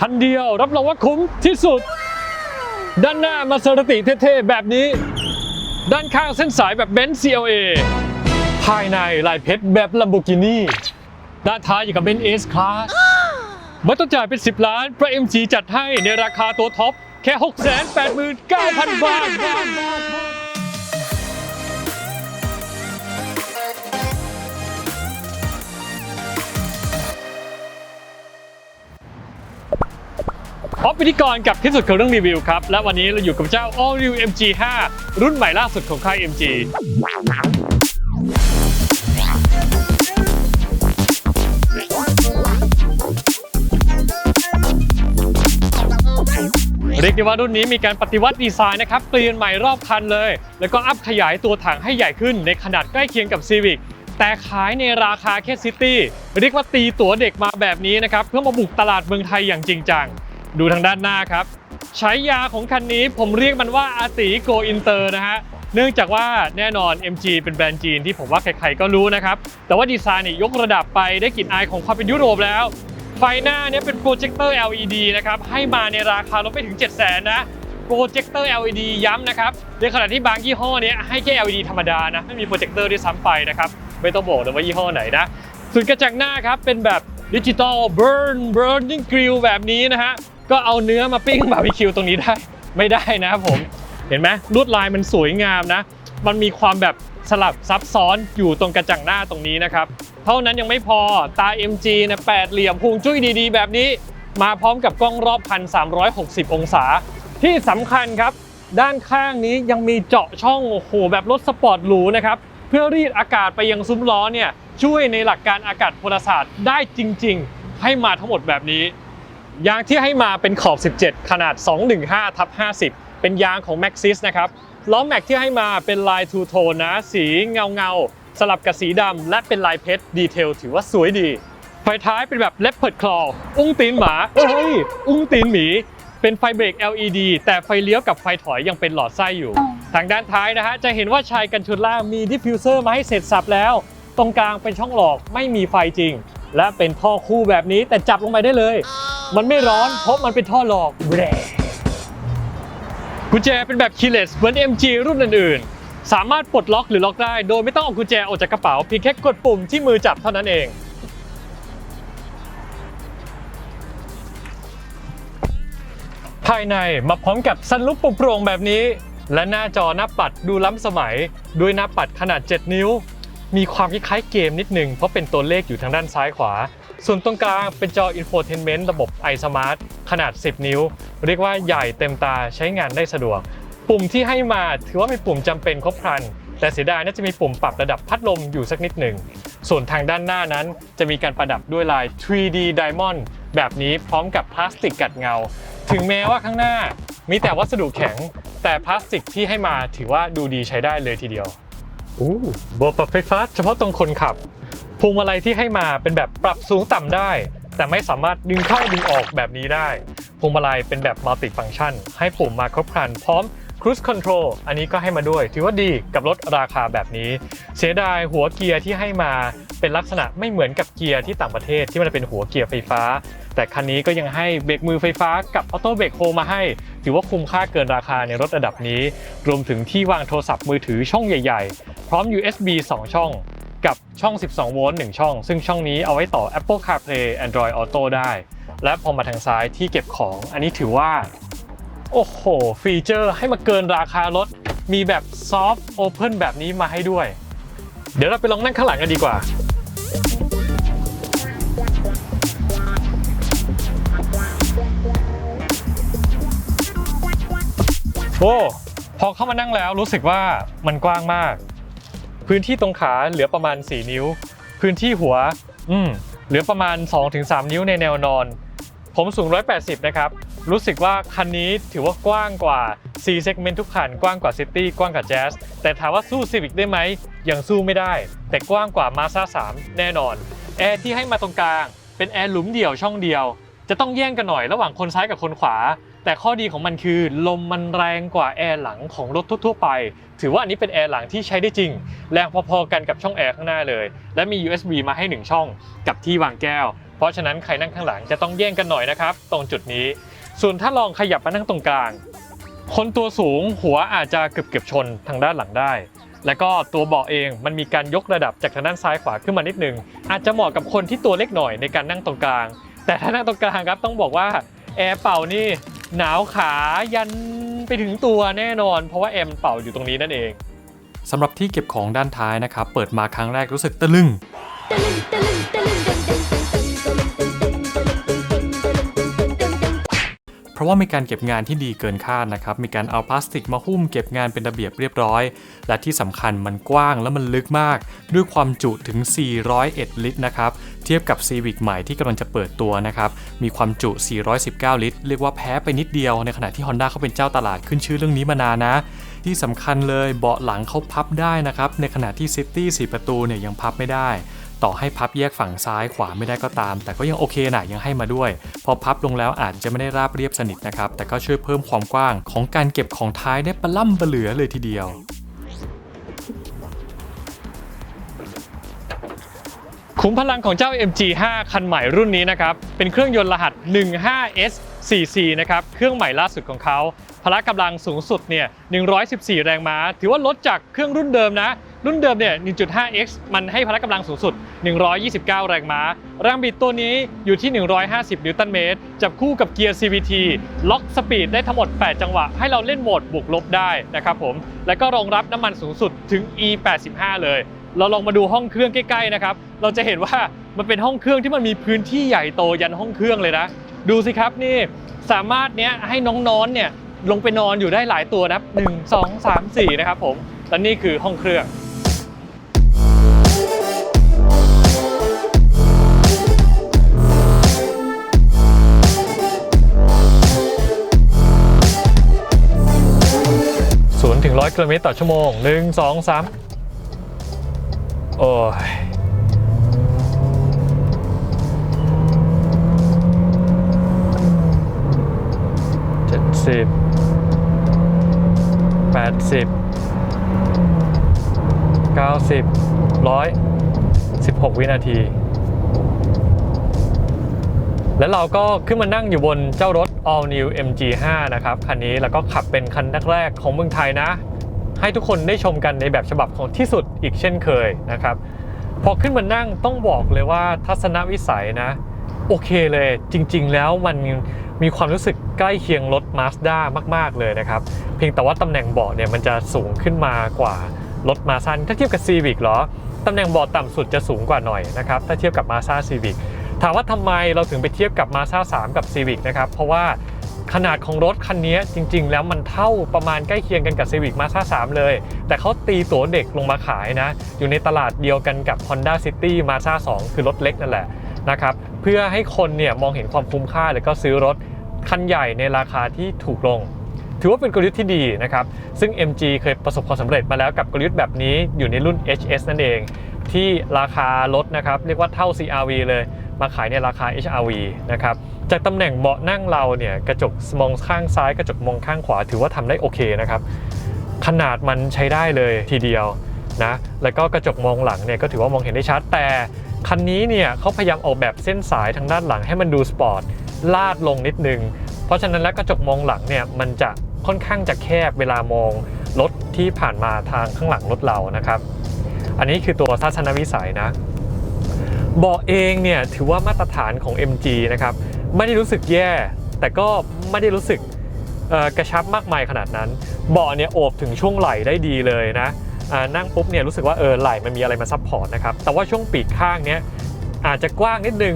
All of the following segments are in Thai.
คันเดียวรับรองว่าคุ้มที่สุด ด้านหน้ามาเซราติเท่ๆ แบบนี้ ด้านข้างเส้นสายแบบเบนซ์ CLA ภายในลายเพชรแบบ Lamborghini ด้านท้ายอยู่กับเบนซ์ S Class ไม่ต้องจ่ายเป็น 10 ล้านพราะ MG จัดให้ในราคาตัวท็อปแค่ 689,000 บาท พบพิธีกรกับที่สุดของเรื่องรีวิวครับ และวันนี้เราอยู่กับเจ้า All New MG5 รุ่นใหม่ล่าสุดของค่าย MG เรียกได้ว่ารุ่นนี้มีการปฏิวัติดีไซน์นะครับ เปลี่ยนใหม่รอบคันเลย แล้วก็อัพขยายตัวถังให้ใหญ่ขึ้นในขนาดใกล้เคียงกับ Civic แต่ขายในราคาแค่ซิตี้เรียกว่าตีตั๋วเด็กมาแบบนี้นะครับ เพื่อมาบุกตลาดเมืองไทยอย่างจริงจัง ดูทางด้านหน้าครับใช้ยาของคันนี้ผมเรียกมันว่าอาติโกอินเตอร์นะฮะเนื่องจากว่าแน่นอน MG เป็นแบรนด์จีนที่ผมว่าใครๆก็รู้นะครับ แต่ว่าดีไซน์เนี่ยยกระดับไปได้กลิ่นอายของความเป็นยุโรปแล้ว ไฟหน้าเนี่ยเป็นโปรเจคเตอร์ LED นะครับ ให้มาในราคาลดไปถึง 7 0 0 0 0 0นะโปรเจคเตอร์ LED ย้ำนะครับ ในขณะที่บางยี่ห้อเนี้ให้แค่ LED ธรรมดานะ ไม่มีโปรเจคเตอร์ด้วยซ้ำไปนะครับ ไม่ต้องบอกเลยว่ายี่ห้อไหนนะส่วนกระจังหน้าครับเป็นแบบดิจิตอลเบิร์นเบิร์นนิ่งกริลแบบนี้นะฮะ ก็เอาเนื้อมาปิ้งบาร์บีคิวตรงนี้ได้ไม่ได้นะครับผมเห็นไหมลวดลายมันสวยงามนะ มันมีความแบบสลับซับซ้อนอยู่ตรงกระจังหน้าตรงนี้นะครับ เท่านั้นยังไม่พอตา MG นะแปดเหลี่ยมพุงจุ้ยดีๆ แบบนี้ มาพร้อมกับกล้องรอบ1,360 องศา ที่สำคัญครับ ด้านข้างนี้ยังมีเจาะช่องโอ้โหแบบรถสปอร์ตหรูนะครับ เพื่อรีดอากาศไปยังซุ้มล้อเนี่ยช่วยในหลักการอากาศพลศาสตร์ได้จริง ๆ ให้มาทั้งหมดแบบนี้ ยางที่ให้มาเป็นขอบ 17 ขนาด 215ทับ50 เป็นยางของ Maxxis นะครับ ล้อแม็กที่ให้มาเป็นลายทูโทนนะ สีเงาเงาๆสลับกับสีดำและเป็นลายเพชรดีเทลถือว่าสวยดีไฟท้ายเป็นแบบเลปเพิร์ดคลออุ้งตีนหมาเอ้ยอุ้งตีนหมีเป็นไฟเบรก LED แต่ไฟเลี้ยวกับไฟถอยยังเป็นหลอดไส้อยู่ ทางด้านท้ายนะฮะจะเห็นว่าชายกันชนล่างมีดิฟฟิวเซอร์มาให้เสร็จสับแล้ว ตรงกลางเป็นช่องหลอกไม่มีไฟจริง และเป็นท่อคู่แบบนี้แต่จับลงไปได้เลย มันไม่ร้อนเพราะมันเป็นท่อหลอกแบรกุญแจเป็นแบบคีย์เลสเหมือน MG รุ่นอื่นๆ สามารถปลดล็อกหรือล็อกได้ โดยไม่ต้องเอากุญแจออกจากกระเป๋าเพียงแค่กดปุ่มที่มือจับเท่านั้นเอง ภายในมาพร้อมกับซันลุปโปร่งๆแบบนี้ และหน้าจอหน้าปัดดูล้ำสมัย ด้วยหน้าปัดขนาด 7 นิ้ว มีความคล้ายๆเกมนิดหนึ่งเพราะเป็นตัวเลขอยู่ทางด้านซ้ายขวา ส่วนตรงกลางเป็นจอ Infotainment ระบบ iSmart ขนาด 10 นิ้ว เรียกว่าใหญ่เต็มตาใช้งานได้สะดวก ปุ่มที่ให้มาถือว่าเป็นปุ่มจำเป็นครบครัน แต่เสียดายน่าจะมีปุ่มปรับระดับพัดลมอยู่สักนิดหนึ่ง ส่วนทางด้านหน้านั้นจะมีการประดับด้วยลาย 3D Diamond แบบนี้พร้อมกับพลาสติกกัดเงา ถึงแม้ว่าข้างหน้ามีแต่วัสดุแข็ง แต่พลาสติกที่ให้มาถือว่าดูดีใช้ได้เลยทีเดียว อู้เบอร์ปรับไฟฟ้าเฉพาะตรงคนขับพวงมาลัยที่ให้มาเป็นแบบปรับสูงต่ำได้ แต่ไม่สามารถดึงเข้าดึงออกแบบนี้ได้พวงมาลัยเป็นแบบมัลติฟัง c t ชัน ให้ปุ่มมาครบครันพร้อม Cruise Control อันนี้ก็ให้มาด้วย ถือว่าดีกับรถราคาแบบนี้ เสียดายหัวเกียร์ที่ให้มาเป็นลักษณะไม่เหมือนกับเกียร์ที่ต่างประเทศที่มันเป็นหัวเกียร์ไฟฟ้า แต่คันนี้ก็ยังให้เบรกมือไฟฟ้ากับออโต้เบรกโฮมาให้ ถือว่าคุ้มค่าเกินราคาในรถระดับนี้ รวมถึงที่วางโทรศัพท์มือถือช่องใหญ่ๆ พร้อม USB 2 ช่อง กับช่อง 12 โวลต์ 1 ช่อง ซึ่งช่องนี้เอาไว้ต่อ Apple CarPlay Android Auto ได้ และพอมาทางซ้ายที่เก็บของ อันนี้ถือว่า โอ้โห ฟีเจอร์ให้มาเกินราคารถ มีแบบซอฟต์โอเพนแบบนี้มาให้ด้วย เดี๋ยวเราไปลองนั่งข้างหลังกันดีกว่า อ้ พอเข้ามานั่งแล้วรู้สึกว่ามันกว้างมาก พื้นที่ตรงขาเหลือประมาณ 4 นิ้ว พื้นที่หัว อืมเหลือประมาณ 2-3 นิ้วในแนวนอน ผมสูง 180 นะครับ รู้สึกว่าคันนี้ถือว่ากว้างกว่า C segment ทุกคัน กว้างกว่า City กว้างกว่า Jazz แต่ถามว่าสู้ Civic ได้ไหม ยังสู้ไม่ได้ แต่กว้างกว่า Mazda 3 แน่นอน แอร์ที่ให้มาตรงกลาง เป็นแอร์หลุมเดี่ยวช่องเดียว จะต้องแย่งกันหน่อยระหว่างคนซ้ายกับคนขวา แต่ข้อดีของมันคือลมมันแรงกว่าแอร์หลังของรถทั่วๆไป ถือว่าอันนี้เป็นแอร์หลังที่ใช้ได้จริง แรงพอๆกันกับช่องแอร์ข้างหน้าเลย และมี USB มาให้ 1 ช่องกับที่วางแก้ว เพราะฉะนั้นใครนั่งข้างหลังจะต้องแย่งกันหน่อยนะครับ ตรงจุดนี้ ส่วนถ้าลองขยับมานั่งตรงกลาง คนตัวสูงหัวอาจจะเกือบเกือบชนทางด้านหลังได้แล้วก็ตัวเบาะเองมันมีการยกระดับจากทางด้านซ้ายขวาขึ้นมานิดนึง อาจจะเหมาะกับคนที่ตัวเล็กหน่อยในการนั่งตรงกลาง แต่ถ้านั่งตรงกลางครับต้องบอกว่าแอร์เป่านี่ หนาวขายันไปถึงตัวแน่นอน เพราะว่าแอร์มันเป่าอยู่ตรงนี้นั่นเองสำหรับที่เก็บของด้านท้ายนะครับ เปิดมาครั้งแรกรู้สึกตะลึงเพ ราะว่ามีการเก็บงานที่ดีเกินคาดนะครับ มีการเอาพลาสติกมาหุ้มเก็บงานเป็นระเบียบเรียบร้อย และที่สำคัญมันกว้างและมันลึกมาก ด้วยความจุถึง 401 ลิตรนะครับ เทียบกับ Civic ใหม่ที่กำลังจะเปิดตัวนะครับ มีความจุ 419 ลิตร เรียกว่าแพ้ไปนิดเดียว ในขณะที่ Honda เขาเป็นเจ้าตลาดขึ้นชื่อเรื่องนี้มานานนะที่สำคัญเลยเบาะหลังเขาพับได้นะครับ ในขณะที่ City 4ประตูเนี่ยยังพับไม่ได้ ต่อให้พับแยกฝั่งซ้ายขวาไม่ได้ก็ตาม แต่ก็ยังโอเคนะยังให้มาด้วย พอพับลงแล้วอาจจะไม่ได้ราบเรียบสนิทนะครับ แต่ก็ช่วยเพิ่มความกว้างของการเก็บของท้ายได้ปะล่ำปะเหลือเลยทีเดียวขุมพลังของเจ้า MG5 คันใหม่รุ่นนี้นะครับ เป็นเครื่องยนต์รหัส 15S4C นะครับ เครื่องใหม่ล่าสุดของเขา พละกำลังสูงสุดเนี่ย114 แรงม้า ถือว่าลดจากเครื่องรุ่นเดิมนะ รุ่นเดิมเนี่ย 1.5X มันให้พละกำลังสูงสุด 129 แรงม้า แรงบิดตัวนี้อยู่ที่ 150 นิวตันเมตร จับคู่กับเกียร์ CVT ล็อกสปีดได้ทั้งหมด 8 จังหวะ ให้เราเล่นโหมดบวกลบได้นะครับผม แล้วก็รองรับน้ำมันสูงสุดถึง E85 เลยเราลองมาดูห้องเครื่องใกล้ๆนะครับ เราจะเห็นว่ามันเป็นห้องเครื่องที่มันมีพื้นที่ใหญ่โตยันห้องเครื่องเลยนะ ดูสิครับนี่สามารถเนี้ยให้น้องๆเนี่ย ลงไปนอนอยู่ได้หลายตัวนะครับ1 2 3 4นะครับผมและนี่คือห้องเครื่องศูนย์ถึงร้อยกิโลเมตรต่อชั่วโมงหนึ่งสองสามโอ้ยเจ็ดสิบ แปดสิบเก้าสิบร้อยสิบหกวินาที แล้วเราก็ขึ้นมานั่งอยู่บนเจ้ารถ All New MG5 นะครับ คันนี้แล้วก็ขับเป็นคันแรกๆของเมืองไทยนะ ให้ทุกคนได้ชมกันในแบบฉบับของที่สุดอีกเช่นเคยนะครับ พอขึ้นมานั่งต้องบอกเลยว่าทัศนวิสัยนะ โอเคเลยจริง ๆ แล้วมัน มีความรู้สึกใกล้เคียงรถ Mazda มาก ๆ เลยนะครับ เพียงแต่ว่าตำแหน่งเบาะเนี่ยมันจะสูงขึ้นมากว่ารถ Mazda ถ้าเทียบกับ Civic เหรอ ตำแหน่งเบาะต่ำสุดจะสูงกว่าหน่อยนะครับ ถ้าเทียบกับ Mazda Civic ถามว่าทำไมเราถึงไปเทียบกับ Mazda 3กับ Civic นะครับ เพราะว่าขนาดของรถคันนี้จริง ๆ แล้วมันเท่าประมาณใกล้เคียงกันกับ Civic Mazda 3 เลย แต่เขาตีตัวเด็กลงมาขายนะ อยู่ในตลาดเดียวกันกับ Honda City Mazda 2 คือรถเล็กนั่นแหละ นะครับเพื่อให้คนเนี่ยมองเห็นความคุ้มค่าแล้วก็ซื้อรถคันใหญ่ในราคาที่ถูกลง ถือว่าเป็นกลยุทธ์ที่ดีนะครับซึ่ง MG เคยประสบความสำเร็จมาแล้วกับกลยุทธ์แบบนี้อยู่ในรุ่น HS นั่นเอง ที่ราคาลดนะครับเรียกว่าเท่า CRV เลยมาขายในราคา HRV นะครับจากตำแหน่งเบาะนั่งเราเนี่ยกระจกมองข้างซ้าย กระจกมองข้างขวาถือว่าทำได้โอเคนะครับขนาดมันใช้ได้เลยทีเดียวนะแล้วก็กระจกมองหลังเนี่ยก็ถือว่ามองเห็นได้ชัดแต่ คันนี้เนี่ยเขาพยายามออกแบบเส้นสายทางด้านหลังให้มันดูสปอร์ตลาดลงนิดนึง เพราะฉะนั้นแล้วกระจกมองหลังเนี่ยมันจะค่อนข้างจะแคบเวลามองรถที่ผ่านมาทางข้างหลังรถเรานะครับ อันนี้คือตัวทัศนวิสัยนะเบาะเองเนี่ยถือว่ามาตรฐานของ MG นะครับไม่ได้รู้สึกแย่ แต่ก็ไม่ได้รู้สึกกระชับมากมายขนาดนั้นเบาะเนี่ยโอบถึงช่วงไหล่ได้ดีเลยนะ นั่งปุ๊บเนี่ยรู้สึกว่าเออไหล่มันมีอะไรมาซับพอร์ตนะครับ แต่ว่าช่วงปีกข้างเนี้ยอาจจะกว้างนิดนึง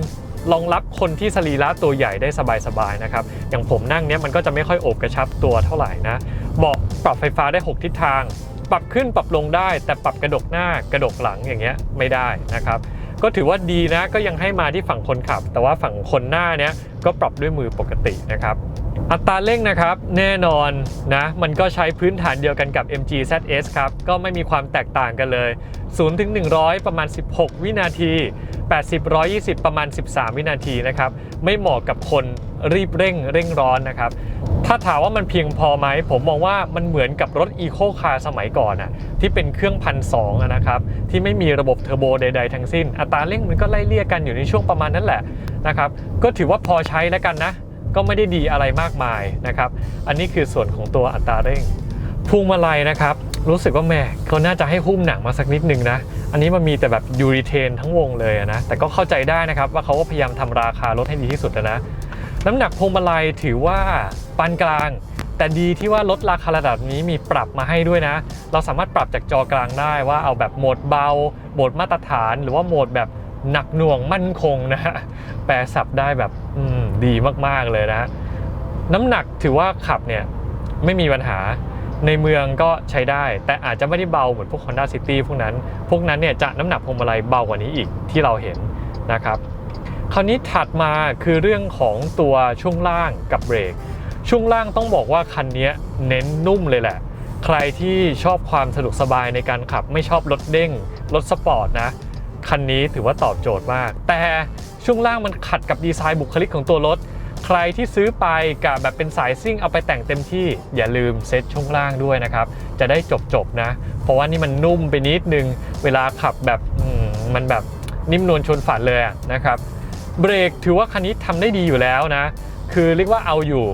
รองรับคนที่สรีระตัวใหญ่ได้สบายๆนะครับ อย่างผมนั่งเนี้ยมันก็จะไม่ค่อยโอบกระชับตัวเท่าไหร่นะเบาะปรับไฟฟ้าได้ 6 ทิศทาง ปรับขึ้นปรับลงได้ แต่ปรับกระดกหน้ากระดกหลังอย่างเงี้ยไม่ได้นะครับก็ถือว่าดีนะก็ยังให้มาที่ฝั่งคนขับ แต่ว่าฝั่งคนหน้าเนี้ยก็ปรับด้วยมือปกตินะครับ อัตราเร่งนะครับแน่นอนนะมันก็ใช้พื้นฐานเดียวกันกับ MG ZS ครับก็ไม่มีความแตกต่างกันเลย 0 ถึง 100 ประมาณ 16 วินาที 80 120 ประมาณ 13 วินาทีนะครับไม่เหมาะกับคนรีบเร่งเร่งร้อนนะครับถ้าถามว่ามันเพียงพอไหม ผมมองว่ามันเหมือนกับรถ Eco Car สมัยก่อนอะที่เป็นเครื่องพันสองนะครับที่ไม่มีระบบเทอร์โบใด ๆ ทั้งสิ้น อัตราเร่งมันก็ไล่เลี่ยกันอยู่ในช่วงประมาณนั้นแหละนะครับก็ถือว่าพอใช้แล้วกันนะ ก็ไม่ได้ดีอะไรมากมายนะครับ อันนี้คือส่วนของตัวอัตราเร่งพวงมาลัยนะครับ รู้สึกว่าแม่เขาน่าจะให้หุ้มหนังมาสักนิดนึงนะ อันนี้มันมีแต่แบบยูริเทนทั้งวงเลยนะ แต่ก็เข้าใจได้นะครับว่าเขาก็พยายามทำราคาลดให้ดีที่สุดนะ น้ำหนักพวงมาลัยถือว่าปานกลาง แต่ดีที่ว่าลดราคาระดับนี้มีปรับมาให้ด้วยนะ เราสามารถปรับจากจอกลางได้ว่าเอาแบบโหมดเบา โหมดมาตรฐาน หรือว่าโหมดแบบ หนักหน่วงมั่นคงนะฮะแปลศัพท์ได้แบบดีมากๆเลยนะน้ำหนักถือว่าขับเนี่ยไม่มีปัญหาในเมืองก็ใช้ได้ แต่อาจจะไม่ได้เบาเหมือนพวก Honda City พวกนั้น พวกนั้นเนี่ยจะน้ำหนักพวงมาลัยเบากว่านี้อีกที่เราเห็นนะครับคราวนี้ถัดมาคือเรื่องของตัวช่วงล่างกับเบรก ช่วงล่างต้องบอกว่าคันนี้เน้นนุ่มเลยแหละ ใครที่ชอบความสะดวกสบายในการขับไม่ชอบรถเด้งรถสปอร์ตนะ คันนี้ถือว่าตอบโจทย์มาก แต่ช่วงล่างมันขัดกับดีไซน์บุคลิกของตัวรถ ใครที่ซื้อไปกับแบบเป็นสายซิ่งเอาไปแต่งเต็มที่ อย่าลืมเซ็ตช่วงล่างด้วยนะครับ จะได้จบๆนะ เพราะว่านี่มันนุ่มไปนิดนึง เวลาขับแบบมันแบบนิ่มนวลชนฝันเลยนะครับเบรกถือว่าคันนี้ทำได้ดีอยู่แล้วนะ คือเรียกว่าเอาอยู่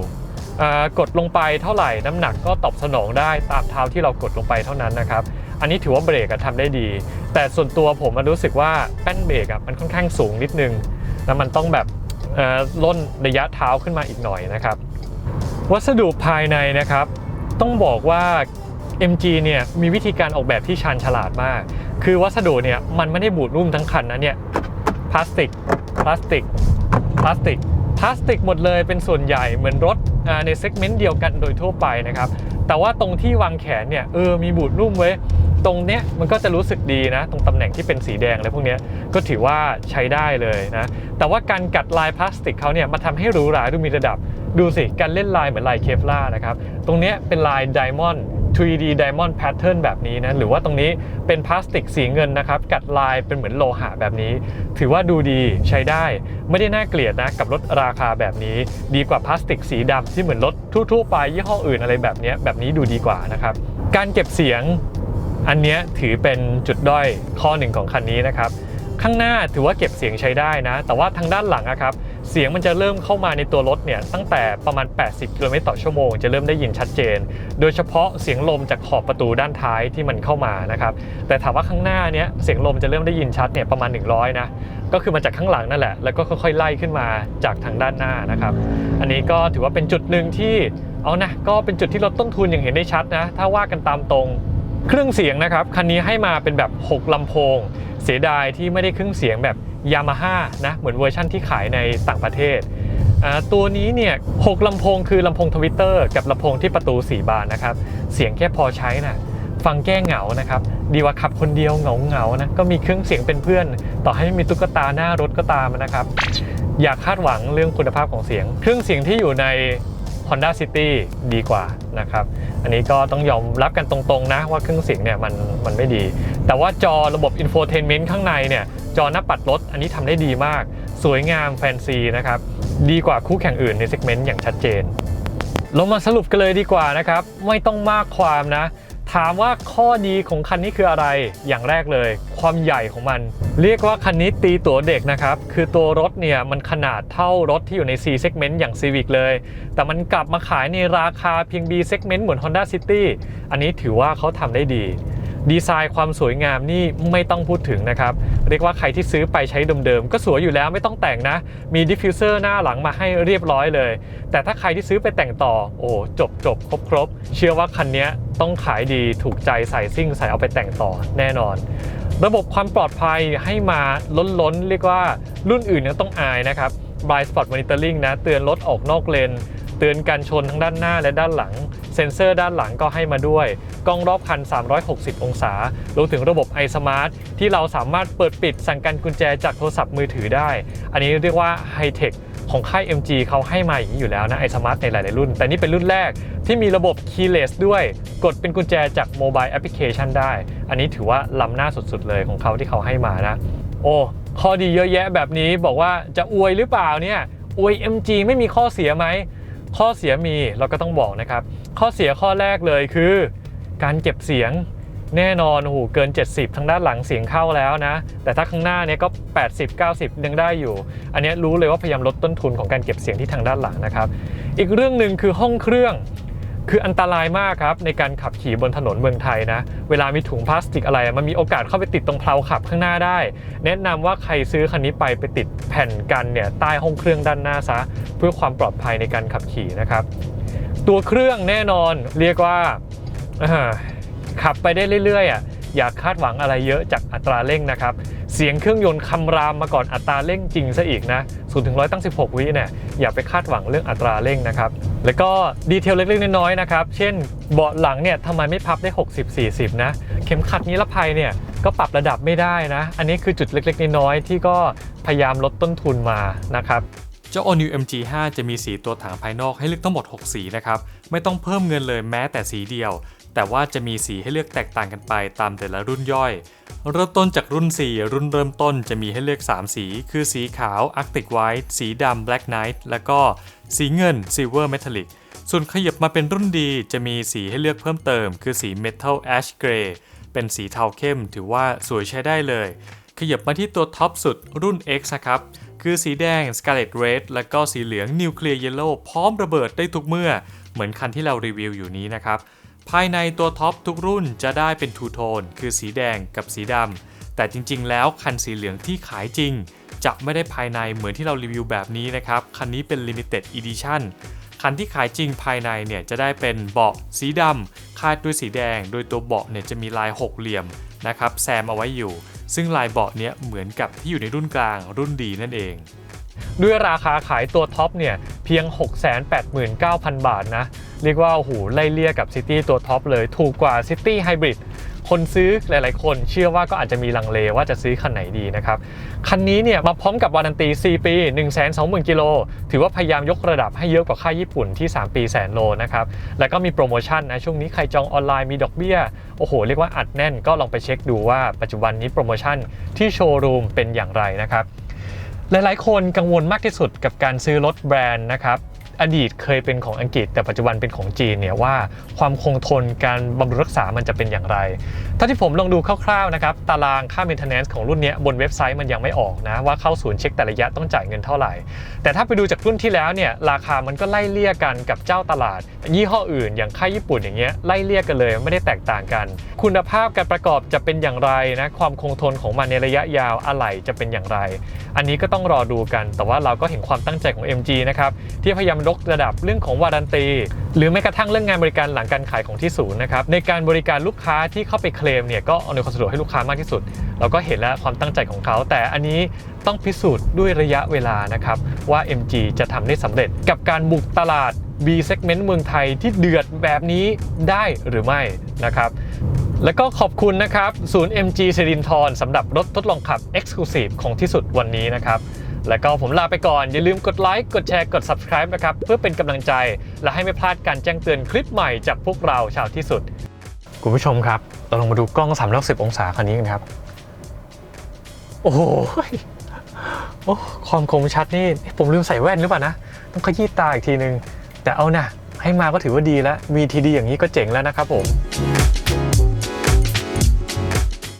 กดลงไปเท่าไหร่น้ำหนักก็ตอบสนองได้ตามเท้าที่เรากดลงไปเท่านั้นนะครับ อันนี้ถือว่าเบรกอะทำได้ดี แต่ส่วนตัวผมรู้สึกว่าแป้นเบรกอะมันค่อนข้างสูงนิดนึง แล้วมันต้องแบบล่นระยะเท้าขึ้นมาอีกหน่อยนะครับ วัสดุภายในนะครับ ต้องบอกว่า MG เนี่ยมีวิธีการออกแบบที่ชาญฉลาดมาก คือวัสดุเนี่ยมันไม่ได้บูดนุ่มทั้งคันนะเนี่ยพลาสติกพลาสติกพลาสติกพลาสติกหมดเลยเป็นส่วนใหญ่เหมือนรถในเซกเมนต์เดียวกันโดยทั่วไปนะครับ แต่ว่าตรงที่วางแขนเนี่ยเออมีบูดนุ่มไว้ ตรงเนี้ยมันก็จะรู้สึกดีนะ ตรงตำแหน่งที่เป็นสีแดงอะไรพวกเนี้ยก็ถือว่าใช้ได้เลยนะ แต่ว่าการกัดลายพลาสติกเขาเนี่ยมาทำให้รูหราดูมีระดับ ดูสิ การเล่นลายเหมือนลายเคฟล่านะครับ ตรงเนี้ยเป็นลายไดมอนด์ 3D Diamond Pattern แบบนี้นะ หรือว่าตรงนี้เป็นพลาสติกสีเงินนะครับ กัดลายเป็นเหมือนโลหะแบบนี้ ถือว่าดูดีใช้ได้ ไม่ได้น่าเกลียดนะ กับรถราคาแบบนี้ ดีกว่าพลาสติกสีดำที่เหมือนรถทั่วๆไปยี่ห้ออื่นอะไรแบบนี้แบบนี้ดูดีกว่านะครับ การเก็บเสียง อันนี้ถือเป็นจุดด้อยข้อหนึ่งของคันนี้นะครับ ข้างหน้าถือว่าเก็บเสียงใช้ได้นะ แต่ว่าทางด้านหลังอะครับ เสียงมันจะเริ่มเข้ามาในตัวรถเนี่ยตั้งแต่ประมาณ 80 กิโลเมตรต่อชั่วโมงจะเริ่มได้ยินชัดเจน โดยเฉพาะเสียงลมจากขอบประตูด้านท้ายที่มันเข้ามานะครับ แต่ถามว่าข้างหน้าเนี้ยเสียงลมจะเริ่มได้ยินชัดเนี่ยประมาณ 100 นะ ก็คือมาจากข้างหลังนั่นแหละ แล้วก็ค่อยๆไล่ขึ้นมาจากทางด้านหน้านะครับ อันนี้ก็ถือว่าเป็นจุดหนึ่งที่เอานะก็เป็นจุดที่ลดต้นทุนอย่างเห็นได้ชัดนะ ถ้าว่ากันตามตรง เครื่องเสียงนะครับคันนี้ให้มาเป็นแบบ 6ลำโพง เสียดายที่ไม่ได้เครื่องเสียงแบบยามาฮ่านะเหมือนเวอร์ชั่นที่ขายในต่างประเทศตัวนี้เนี่ยหกลำโพงคือลำโพงทวิตเตอร์กับลำโพงที่ประตู 4 บานนะครับ เสียงแค่พอใช้นะฟังแก้เหงานะครับ ดีกว่าขับคนเดียวเหงาเหงาๆนะก็มีเครื่องเสียงเป็นเพื่อน ต่อให้ไม่มีตุ๊กตาหน้ารถก็ตามนะครับ อยากคาดหวังเรื่องคุณภาพของเสียง เครื่องเสียงที่อยู่ใน Honda City ดีกว่านะครับ อันนี้ก็ต้องยอมรับกันตรงๆนะว่าเครื่องเสียงเนี่ยมันมันไม่ดี แต่ว่าจอระบบ infotainment ข้างในเนี่ยจอหน้าปัดรถอันนี้ทำได้ดีมาก สวยงามแฟนซีนะครับ ดีกว่าคู่แข่งอื่นในเซกเมนต์อย่างชัดเจนเรามาสรุปกันเลยดีกว่านะครับ ไม่ต้องมากความนะ ถามว่าข้อดีของคันนี้คืออะไร อย่างแรกเลย ความใหญ่ของมัน เรียกว่าคันนี้ตีตัวเด็กนะครับ คือตัวรถเนี่ยมันขนาดเท่ารถที่อยู่ใน C segment อย่าง Civic เลย แต่มันกลับมาขายในราคาเพียง B segment เหมือน Honda City อันนี้ถือว่าเขาทำได้ดี ดีไซน์ความสวยงามนี่ไม่ต้องพูดถึงนะครับ เรียกว่าใครที่ซื้อไปใช้เดิมๆ ก็สวยอยู่แล้วไม่ต้องแต่งนะ มีดิฟฟิวเซอร์หน้าหลังมาให้เรียบร้อยเลย แต่ถ้าใครที่ซื้อไปแต่งต่อ โอ้จบจบครบครบเชื่อว่าคันนี้ต้องขายดีถูกใจใส่ซิ่งใส่เอาไปแต่งต่อแน่นอน ระบบความปลอดภัยให้มาล้นๆ เรียกว่ารุ่นอื่นยังต้องอายนะครับ Blind Spot Monitoring นะเตือนรถออกนอกเลนเตือนการชนทั้งด้านหน้าและด้านหลัง เซ็นเซอร์ด้านหลังก็ให้มาด้วย กล้องรอบคัน 360 องศารวมถึงระบบ iSmart ที่เราสามารถเปิดปิดสั่งการกุญแจจากโทรศัพท์มือถือได้ อันนี้เรียกว่าไฮเทคของค่าย MG เขาให้มาอย่างนี้อยู่แล้วนะ iSmart ในหลาย ๆ รุ่น แต่นี่เป็นรุ่นแรกที่มีระบบ keyless ด้วย กดเป็นกุญแจจากโมบายแอปพลิเคชันได้ อันนี้ถือว่าล้ำหน้าสุด ๆ เลยของเขาที่เขาให้มานะ โอ้ข้อดีเยอะแยะแบบนี้บอกว่าจะอวยหรือเปล่าเนี่ย อวย MG ไม่มีข้อเสียไหม ข้อเสียมีเราก็ต้องบอกนะครับ ข้อเสียข้อแรกเลยคือ การเก็บเสียงแน่นอนโอ้โหเกิน 70 ทางด้านหลังเสียงเข้าแล้วนะ แต่ถ้าข้างหน้าเนี่ยก็ 80 90 ยังได้อยู่ อันนี้รู้เลยว่าพยายามลดต้นทุนของการเก็บเสียงที่ทางด้านหลังนะครับ อีกเรื่องหนึ่งคือห้องเครื่อง คืออันตรายมากครับในการขับขี่บนถนนเมืองไทยนะ เวลามีถุงพลาสติกอะไร มันมีโอกาสเข้าไปติดตรงเพลาขับข้างหน้าได้ แนะนำว่าใครซื้อคันนี้ไปไปติดแผ่นกันเนี่ยใต้ห้องเครื่องด้านหน้าซะ เพื่อความปลอดภัยในการขับขี่นะครับ ตัวเครื่องแน่นอนเรียกว่าอ่าขับไปได้เรื่อยๆอะ อย่าคาดหวังอะไรเยอะจากอัตราเร่งนะครับ เสียงเครื่องยนต์คำรามมาก่อนอัตราเร่งจริงซะอีกนะ0ูนถึงร้อยตั้ง 16 วิเนี่ยอย่าไปคาดหวังเรื่องอัตราเร่งนะครับ แล้วก็ดีเทลเล็กๆน้อยๆนะครับ เช่นเบาะหลังเนี่ยทำไมไม่พับได้ 60-40 นะ เข็มขัดนิรภัยเนี่ยก็ปรับระดับไม่ได้นะ อันนี้คือจุดเล็กๆน้อยๆที่ก็พยายามลดต้นทุนมานะครับเจ้า All New MG5 จะมีสีตัวถังภายนอกให้เลือกทั้งหมด 6 สีนะครับ ไม่ต้องเพิ่มเงินเลยแม้แต่สีเดียว แต่ว่าจะมีสีให้เลือกแตกต่างกันไปตามแต่ละรุ่นย่อย เริ่มต้นจากรุ่น 4 รุ่นเริ่มต้นจะมีให้เลือก 3 สี คือสีขาว Arctic White สีดำ Black Knight แล้วก็สีเงิน Silver Metallic ส่วนขยับมาเป็นรุ่นดีจะมีสีให้เลือกเพิ่มเติม คือสี Metal Ash Gray เป็นสีเทาเข้มถือว่าสวยใช้ได้เลย ขยับมาที่ตัวท็อปสุดรุ่น X นะครับ คือสีแดง Scarlet Red แล้วก็สีเหลือง Nuclear Yellow พร้อมระเบิดได้ทุกเมื่อ เหมือนคันที่เรารีวิวอยู่นี้นะครับ ภายในตัวท็อปทุกรุ่นจะได้เป็นทูโทนคือสีแดงกับสีดำ แต่จริงๆ แล้วคันสีเหลืองที่ขายจริง จะไม่ได้ภายในเหมือนที่เรารีวิวแบบนี้นะครับ คันนี้เป็น Limited Edition คันที่ขายจริงภายในเนี่ยจะได้เป็นเบาะสีดำคาดด้วยสีแดง โดยตัวเบาะเนี่ยจะมีลายหกเหลี่ยมนะครับแซมเอาไว้อยู่ ซึ่งลายเบาะเนี้ยเหมือนกับที่อยู่ในรุ่นกลางรุ่นดีนั่นเอง ด้วยราคาขายตัวท็อปเนี่ยเพียง 689,000 บาทนะ เรียกว่าโอ้โหไล่เลี่ยกับซิตี้ตัวท็อปเลยถูกกว่าซิตี้ไฮบริดคนซื้อหลายๆ คนเชื่อว่าก็อาจจะมีลังเลว่าจะซื้อคันไหนดีนะครับ คันนี้เนี่ยมาพร้อมกับวารันตี 4 ปี 120,000 กิโล ถือว่าพยายามยกระดับให้เยอะกว่าค่ายญี่ปุ่นที่ 3 ปีแสนโลนะครับ แล้วก็มีโปรโมชั่นนะ ช่วงนี้ใครจองออนไลน์มีดอกเบี้ย โอ้โห เรียกว่าอัดแน่นก็ลองไปเช็คดูว่าปัจจุบันนี้โปรโมชั่นที่โชว์รูมเป็นอย่างไรนะครับหลายๆ คนกังวลมากที่สุดกับการซื้อรถแบรนด์นะครับ อดีตเคยเป็นของอังกฤษ แต่ปัจจุบันเป็นของจีนเนี่ยว่าความคงทนการบำรุงรักษามันจะเป็นอย่างไร ถ้าที่ผมลองดูคร่าวๆนะครับตารางค่า maintenance ของรุ่นนี้บนเว็บไซต์มันยังไม่ออกนะว่าเข้าศูนย์เช็คแต่ระยะต้องจ่ายเงินเท่าไหร่ แต่ถ้าไปดูจากรุ่นที่แล้วเนี่ยราคามันก็ไล่เลี่ยกันกับเจ้าตลาด ยี่ห้ออื่น อย่างค่ายญี่ปุ่นอย่างเงี้ยไล่เลี่ยกันเลยไม่ได้แตกต่างกัน คุณภาพการประกอบจะเป็นอย่างไรนะความคงทนของมันในระยะยาวอะไหล่จะเป็นอย่างไร อันนี้ก็ต้องรอดูกัน แต่ว่าเราก็เห็นความตั้งใจของ MG นะครับที่พยายามยกระดับเรื่องของวารันตี หรือแม้กระทั่งเรื่องงานบริการหลังการขายของที่ศูนย์นะครับในการบริการลูกค้าที่เข้าไปเคลมเนี่ยก็อำนวยความสะดวกให้ลูกค้ามากที่สุด เราก็เห็นแล้วความตั้งใจของเขา แต่อันนี้ต้องพิสูจน์ด้วยระยะเวลานะครับว่า MG จะทำได้สำเร็จกับการบุกตลาด B segment เมืองไทยที่เดือดแบบนี้ได้หรือไม่นะครับแล้วก็ขอบคุณนะครับ ศูนย์ MG สิรินทรสำหรับรถทดลองขับ Exclusive ของที่สุดวันนี้นะครับ แล้วก็ผมลาไปก่อน อย่าลืมกดไลค์กดแชร์กด Subscribe นะครับ เพื่อเป็นกำลังใจ และให้ไม่พลาดการแจ้งเตือนคลิปใหม่จากพวกเราชาวที่สุด คุณผู้ชมครับ เราลองมาดูกล้อง360 องศาคันนี้กันครับ โอ้โหโอ้ความคมชัดนี่ผมลืมใส่แว่นหรือเปล่านะ ต้องขยี้ตาอีกทีนึง แต่เอานะให้มาก็ถือว่าดีแล้วมีทีดีอย่างนี้ก็เจ๋งแล้วนะครับผม